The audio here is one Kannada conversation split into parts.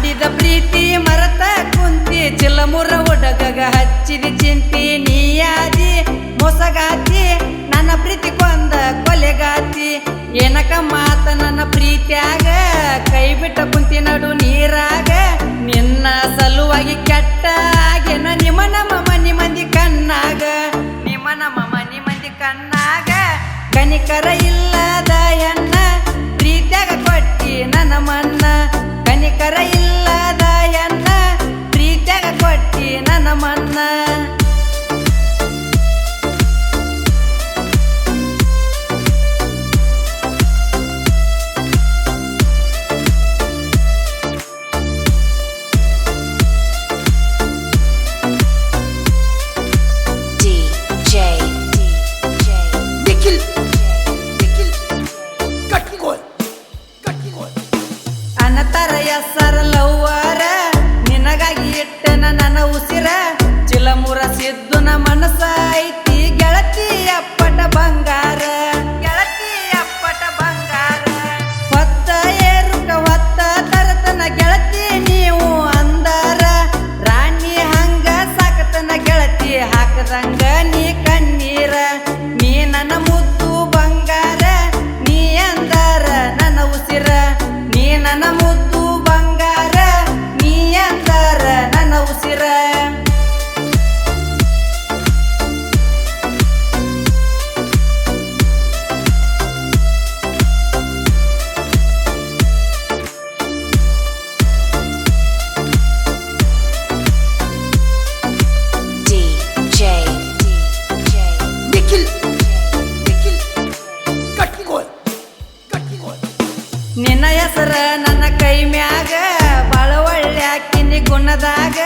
ಮಾಡಿದ ಪ್ರೀತಿ ಮರತ ಕುಂತಿ ಚಿಲಮುರ ಒಡಗಗ ಹಚ್ಚಿದ ಚಿಂತಿ ನೀಯಾದಿ ಮೊಸಗಾತಿ, ನನ್ನ ಪ್ರೀತಿ ಕೊಂದ ಕೊಲೆಗಾತಿ. ಏನಕ ಮಾತ ನನ್ನ ಪ್ರೀತಿಯಾಗ? ಕೈ ಬಿಟ್ಟ ಕುಂತಿ ನಡು ನೀರಾಗ. ನಿನ್ನ ಸಲುವಾಗಿ ಕೆಟ್ಟ ಹಾಗೆನ ನಿಮ್ಮ ಮನಿ ಮಂದಿ ಕಣ್ಣಾಗ. ಮಂದಿ ಕಣ್ಣಾಗ. ಕನಿಕರ ಇಲ್ಲದ ಎನ್ನ ಪ್ರೀತಿಯಾಗ ಕೊಟ್ಟಿ ನನ್ನ ಮನ ಇಲ್ಲದ ಎನ್ನ ಪ್ರೀತ್ಯಾಗ ಕೊಟ್ಟಿ ನನ್ನ ಮನ್ನ. ನಿನ್ನ ಹೆಸರ ನನ್ನ ಕೈ ಮ್ಯಾಗ, ಬಾಳ ಒಳ್ಳೆ ಹಾಕಿನಿ ಗುಣದಾಗ.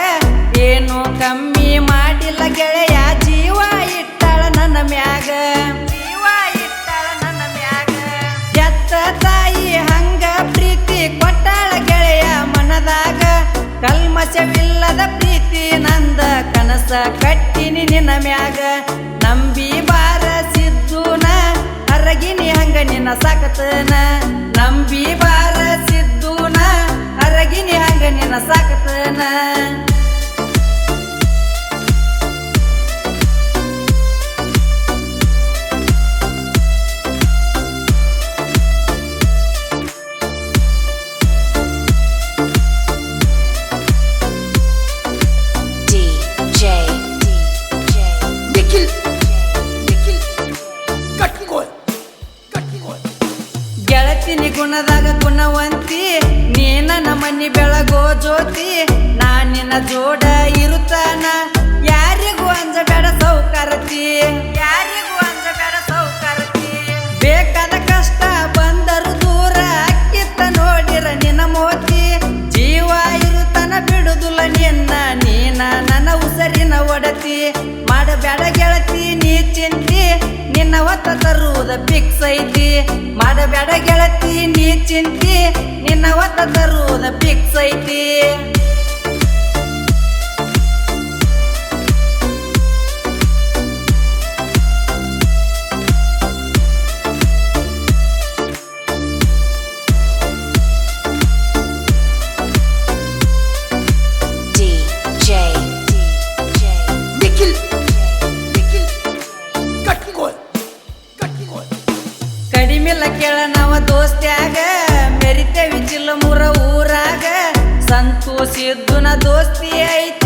ಏನು ಕಮ್ಮಿ ಮಾಡಿಲ್ಲ ಗೆಳೆಯ, ಜೀವ ಇಟ್ಟಾಳ ನನ್ನ ಮ್ಯಾಗ. ಜೀವ ಇಟ್ಟಾಳ ನನ್ನ ಮ್ಯಾಗ. ಎತ್ತ ತಾಯಿ ಹಂಗ ಪ್ರೀತಿ ಕೊಟ್ಟಾಳ ಗೆಳೆಯ ಮನದಾಗ. ಕಲ್ಮಶವಿಲ್ಲದ ಪ್ರೀತಿ ನಂದ ಕನಸ ಕಟ್ಟಿನಿ ನಿನ್ನ ಮ್ಯಾಗ. ನಂಬಿ ಗೆಳತಿನಿ ಗುಣದಾಗ ಗುಣವಂತಿ ನೀನ ನಮ್ಮನಿ ಮನಿ ಬೆಳಗೋ ಜ್ಯೋತಿ ನಾ ನಿನ್ನ ಜೋಡ ಇರುತ್ತಾನ ಯಾರಿಗೂ ಅಂಜಬೇಡ ಸೌಕರತಿ. ಯಾರಿಗೂ ಅಂಜಬೇಡ ಸೌಕರತಿ. ಬೇಕಾದ ಕಷ್ಟ ಬಂದರು ದೂರ ಅಕ್ಕಿತ್ತ ನೋಡಿರ ನಿನ್ನ ಮೋತಿ. ಜೀವ ಇರುತ್ತಾನ ಬಿಡುದಿಲ್ಲ ನಿನ್ನ ನೀನ ನನ್ನ ಉಸರಿನ ಒಡತಿ. ಮಾಡಬೇಡ ಫಿಕ್ಸ್ ಐತಿ. ಮಾಡಬೇಡ ಗೆಳತಿ ನೀ ಚಿಂತಿ. ನಿನ್ನ ಒತ್ತ ತರುವುದ ಫಿಕ್ಸ್ ಐತಿ. ಕಡಿಮಿಲ್ಲ ಕೇಳ ನಾವ ದೋಸ್ತ್ಯಾಗ. ಮೆರಿತೇವಿ ಚಿಲ್ಲಮುರ ಊರಾಗ. ಸಂತೋಷಿದ್ದುನ ದೋಸ್ತಿ ಐತಿ.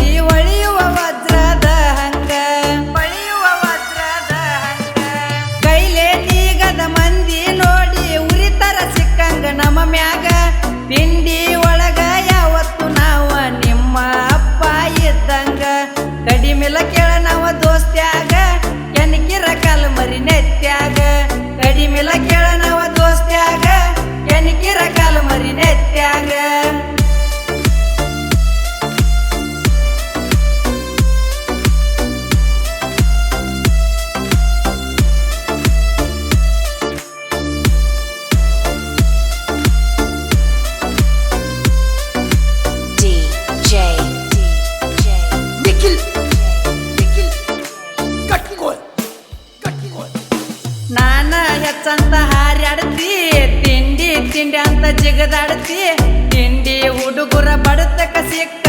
ನಿಖಿಲ್ ನಿಖಿಲ್ ಕಟ್ಕೋಲ್ ಕಟ್ಕೋಲ್ ನಾನ ಹೆಚ್ಚಂತ ಹಾರ್ಯಾಡ್ತಿ, ತಿಂಡಿ ತಿಂಡಿ ಅಂತ ಜಿಗದಾಡ್ತಿ. ತಿಂಡಿ ಹುಡುಗರ ಬಡತಕ್ಕ ಸಿಕ್ಕ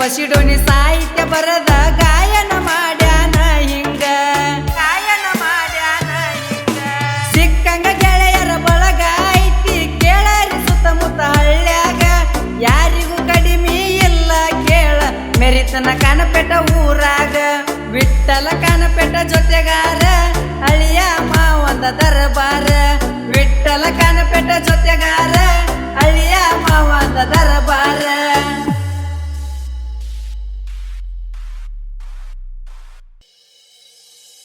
ಬಸಿಡೋನಿ ಸಾಹಿತ್ಯ ಬರದ ಗಾಯನ ಮಾಡ್ಯಾನ ಹಿಂಗ. ಗಾಯನ ಮಾಡ್ಯಾನ ಸಿಕ್ಕಂಗ ಗೆಳೆಯರ ಬಳಗ ಐತಿ ಕೇಳರಿ ಸುತ್ತಮುತ್ತ ಹಳ್ಳ್ಯಾಗ. ಯಾರಿಗೂ ಕಡಿಮೆ ಇಲ್ಲ ಕೇಳ ಮೆರಿತನ ಕನಪೆಟ್ಟ ಊರಾಗ. ವಿಠಲ ಕನಪೆಟ್ಟ ಜೊತೆಗಾರ ಅಳಿಯ ಮಾವಂದ ದರಬಾರ. ವಿಠಲ ಕನಪೆಟ್ಟ ಜೊತೆಗಾರ ಅಳಿಯ ಮಾವಂದ ದರಬಾರ.